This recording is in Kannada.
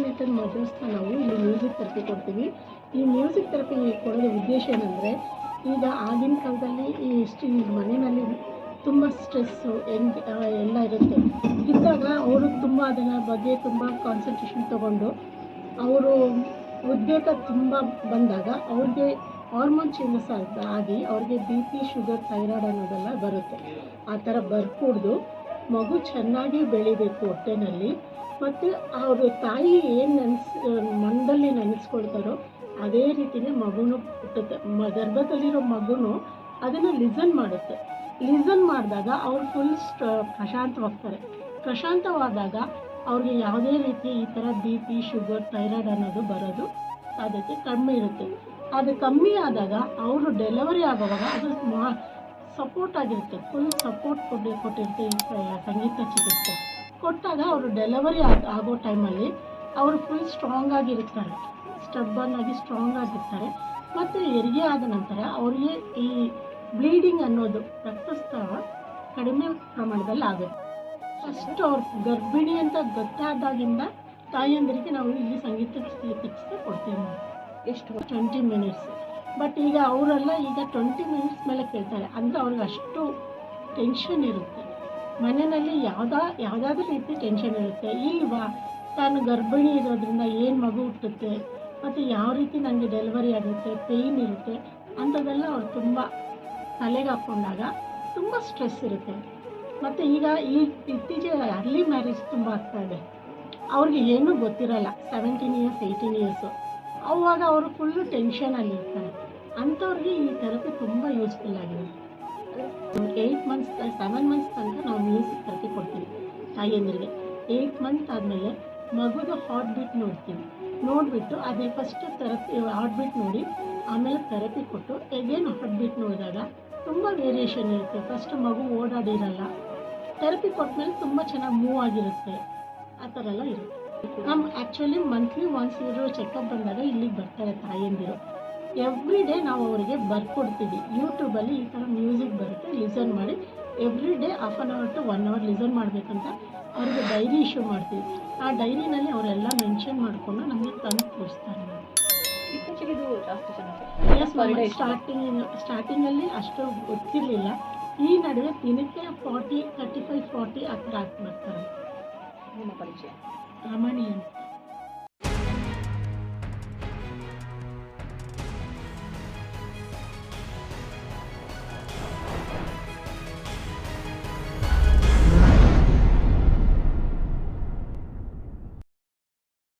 ರಿಲೇಟೆಡ್ ಮಗುಸ್ನ ನಾವು ಇಲ್ಲಿ ಮ್ಯೂಸಿಕ್ ಥೆರಪಿ ಕೊಡ್ತೀವಿ. ಈ ಮ್ಯೂಸಿಕ್ ಥೆರಪಿ ಕೊಡೋದು ಉದ್ದೇಶ ಏನಂದರೆ, ಈಗ ಆಗಿನ ಕಾಲದಲ್ಲಿ ಈ ಇಷ್ಟು ಈ ಮನೆಯಲ್ಲಿ ತುಂಬ ಸ್ಟ್ರೆಸ್ಸು ಹೆಂಗ್ ಎಲ್ಲ ಇರುತ್ತೆ. ಇದ್ದಾಗ ಅವರು ತುಂಬ ಅದರ ಬಗ್ಗೆ ತುಂಬ ಕಾನ್ಸಂಟ್ರೇಷನ್ ತೊಗೊಂಡು, ಅವರು ಉದ್ವೇಗ ತುಂಬ ಬಂದಾಗ ಅವ್ರಿಗೆ ಹಾರ್ಮೋನ್ ಚೇಂಜಸ್ ಆಗಿ ಅವ್ರಿಗೆ ಬಿ ಪಿ ಶುಗರ್ ಥೈರಾಯ್ಡ್ ಅನ್ನೋದೆಲ್ಲ ಬರುತ್ತೆ. ಆ ಥರ ಬರ್ಕೂಡ್ದು ಮಗು ಚೆನ್ನಾಗಿ ಬೆಳಿಬೇಕು ಹೊಟ್ಟೆನಲ್ಲಿ, ಮತ್ತು ಅವರು ತಾಯಿ ಏನು ನೆನೆಸ್ ಮನದಲ್ಲಿ ನೆನೆಸ್ಕೊಳ್ತಾರೋ ಅದೇ ರೀತಿಯೇ ಮಗುನು ಹುಟ್ಟುತ್ತೆ ಮ, ಗರ್ಭದಲ್ಲಿರೋ ಮಗುನು ಅದನ್ನು ಲಿಸನ್ ಮಾಡುತ್ತೆ. ಲಿಸನ್ ಮಾಡಿದಾಗ ಅವ್ರು ಫುಲ್ ಸ್ಟ ಪ್ರಶಾಂತವಾಗ್ತಾರೆ. ಪ್ರಶಾಂತವಾದಾಗ ಅವ್ರಿಗೆ ಯಾವುದೇ ರೀತಿ ಈ ಥರ ಬಿ ಪಿ ಶುಗರ್ ಥೈರಾಯ್ಡ್ ಅನ್ನೋದು ಬರೋದು ಸಾಧ್ಯತೆ ಕಮ್ಮಿ ಇರುತ್ತೆ. ಅದು ಕಮ್ಮಿ ಆದಾಗ ಅವರು ಡೆಲಿವರಿ ಆಗುವಾಗ ಅದು ಮಾ ಸಪೋರ್ಟ್ ಆಗಿರುತ್ತೆ. ಫುಲ್ ಸಪೋರ್ಟ್ ಕೊಡಿ ಕೊಟ್ಟಿರುತ್ತೆ ಈ ಸಂಗೀತ ಚಿಕಿತ್ಸೆ ಕೊಟ್ಟಾಗ ಅವರು ಡೆಲಿವರಿ ಆಗ ಆಗೋ ಟೈಮಲ್ಲಿ ಅವರು ಫುಲ್ ಸ್ಟ್ರಾಂಗ್ ಆಗಿರ್ತಾರೆ ಸ್ಟಬ್ಬನ್ ಆಗಿ ಸ್ಟ್ರಾಂಗ್ ಆಗಿರ್ತಾರೆ. ಮತ್ತು ಹೆರಿಗೆ ಆದ ನಂತರ ಅವರಿಗೆ ಈ ಬ್ಲೀಡಿಂಗ್ ಅನ್ನೋದು ರಕ್ತಸ್ರಾವ ಕಡಿಮೆ ಪ್ರಮಾಣದಲ್ಲಿ ಆಗುತ್ತೆ. ಫಸ್ಟ್ ಅವ್ರ ಗರ್ಭಿಣಿ ಅಂತ ಗೊತ್ತಾದಾಗಿಂದ ತಾಯಂದಿರಿಗೆ ನಾವು ಇಲ್ಲಿ ಸಂಗೀತ ಚಿಕಿತ್ಸೆ ಕೊಡ್ತೀವಿ. ಎಷ್ಟು ಟ್ವೆಂಟಿ ಮಿನಿಟ್ಸ್ ಬಟ್ ಈಗ ಅವರೆಲ್ಲ ಈಗ ಟ್ವೆಂಟಿ ಮಿನಿಟ್ಸ್ ಮೇಲೆ ಕೇಳ್ತಾರೆ. ಅಂದರೆ ಅವ್ರಿಗೆ ಅಷ್ಟು ಟೆನ್ಷನ್ ಇರುತ್ತೆ. ಮನೆಯಲ್ಲಿ ಯಾವುದಾ, ಯಾವುದಾದ್ರೂ ರೀತಿ ಟೆನ್ಷನ್ ಇರುತ್ತೆ. ಇಲ್ವಾ? ತಾನು ಗರ್ಭಿಣಿ ಇರೋದ್ರಿಂದ ಏನು ಮಗು ಹುಟ್ಟುತ್ತೆ? ಮತ್ತು ಯಾವ ರೀತಿ ನನಗೆ ಡೆಲಿವರಿ ಆಗುತ್ತೆ? ಪೇಯ್ನ್ ಇರುತ್ತೆ. ಅಂಥದ್ದೆಲ್ಲ ಅವ್ರು ತುಂಬ ತಲೆಗೆ ಹಾಕ್ಕೊಂಡಾಗ ತುಂಬ ಸ್ಟ್ರೆಸ್ ಇರುತ್ತೆ. ಮತ್ತು ಈಗ ಈ ಇತ್ತೀಚೆಗೆ ಅರ್ಲಿ ಮ್ಯಾರೇಜ್ ತುಂಬ ಆಗ್ತಾ ಇದೆ. ಅವ್ರಿಗೆ ಏನೂ ಗೊತ್ತಿರಲ್ಲ. ಸೆವೆಂಟೀನ್ ಇಯರ್ಸ್ ಏಯ್ಟೀನ್ ಇಯರ್ಸು ಅವಾಗ ಅವರು ಫುಲ್ಲು ಟೆನ್ಷನಲ್ಲಿ ಇರ್ತಾರೆ. ಅಂಥವ್ರಿಗೆ ಈ ಥೆರಪಿ ತುಂಬ ಯೂಸ್ಫುಲ್ ಆಗಿದೆ. ಏಯ್ಟ್ ಮಂತ್ಸ್ ಸೆವೆನ್ ಮಂತ್ಸ್ ತನಕ ನಾವು ಮ್ಯೂಸಿಕ್ ಥೆರಪಿ ಕೊಡ್ತೀವಿ ತಾಯಿಯಂದ್ರಿಗೆ ಏಯ್ಟ್ ಮಂತ್ ಆದಮೇಲೆ ಮಗುದು ಹಾರ್ಟ್ ಬೀಟ್ ನೋಡ್ತೀವಿ. ನೋಡಿಬಿಟ್ಟು ಅದೇ ಫಸ್ಟ್ ಥೆರಪಿ ಹಾರ್ಟ್ ಬೀಟ್ ನೋಡಿ ಆಮೇಲೆ ಥೆರಪಿ ಕೊಟ್ಟು ಎಗೇನ್ ಹಾರ್ಟ್ ಬೀಟ್ ನೋಡಿದಾಗ ತುಂಬ ವೇರಿಯೇಷನ್ ಇರುತ್ತೆ. ಫಸ್ಟ್ ಮಗು ಓಡಾಡಿರಲ್ಲ. ಥೆರಪಿ ಕೊಟ್ಟಮೇಲೆ ತುಂಬ ಚೆನ್ನಾಗಿ ಮೂವ್ ಆಗಿರುತ್ತೆ. ಆ ಥರ ಎಲ್ಲ ಇರುತ್ತೆ. ನಮ್ಮ ಆ್ಯಕ್ಚುಲಿ ಮಂತ್ಲಿ ಒನ್ಸ್ ಇರೋ ಚೆಕಪ್ ಬಂದಾಗ ಇಲ್ಲಿಗೆ ಬರ್ತಾರೆ ತಾಯಂದಿರು. ಎವ್ರಿ ಡೇ ನಾವು ಅವರಿಗೆ ಬರ್ಕೊಡ್ತೀವಿ. ಯೂಟ್ಯೂಬಲ್ಲಿ ಈ ಥರ ಮ್ಯೂಸಿಕ್ ಬರುತ್ತೆ ಲಿಸನ್ ಮಾಡಿ. Every day half an hour to one hour listen ಮಾಡಬೇಕಂತ ಅವ್ರಿಗೆ ಡೈರಿ ಇಶ್ಯೂ ಮಾಡ್ತೀವಿ. ಆ ಡೈರಿನಲ್ಲಿ ಅವರೆಲ್ಲ ಮೆನ್ಷನ್ ಮಾಡಿಕೊಂಡು ನಮಗೆ ತಂದು ತೋರಿಸ್ತಾರೆ ಎಸ್? ಸ್ಟಾರ್ಟಿಂಗ್ ಸ್ಟಾರ್ಟಿಂಗಲ್ಲಿ ಅಷ್ಟು ಗೊತ್ತಿರಲಿಲ್ಲ. ಈ ನಡುವೆ ದಿನಕ್ಕೆ ಫಾರ್ಟಿ ತರ್ಟಿ ಫೈವ್ ಫಾರ್ಟಿ ಆ ಥರ ನಿಮ್ಮ ಪರಿಚಯ. ರಮಣಿ ಅಂತ.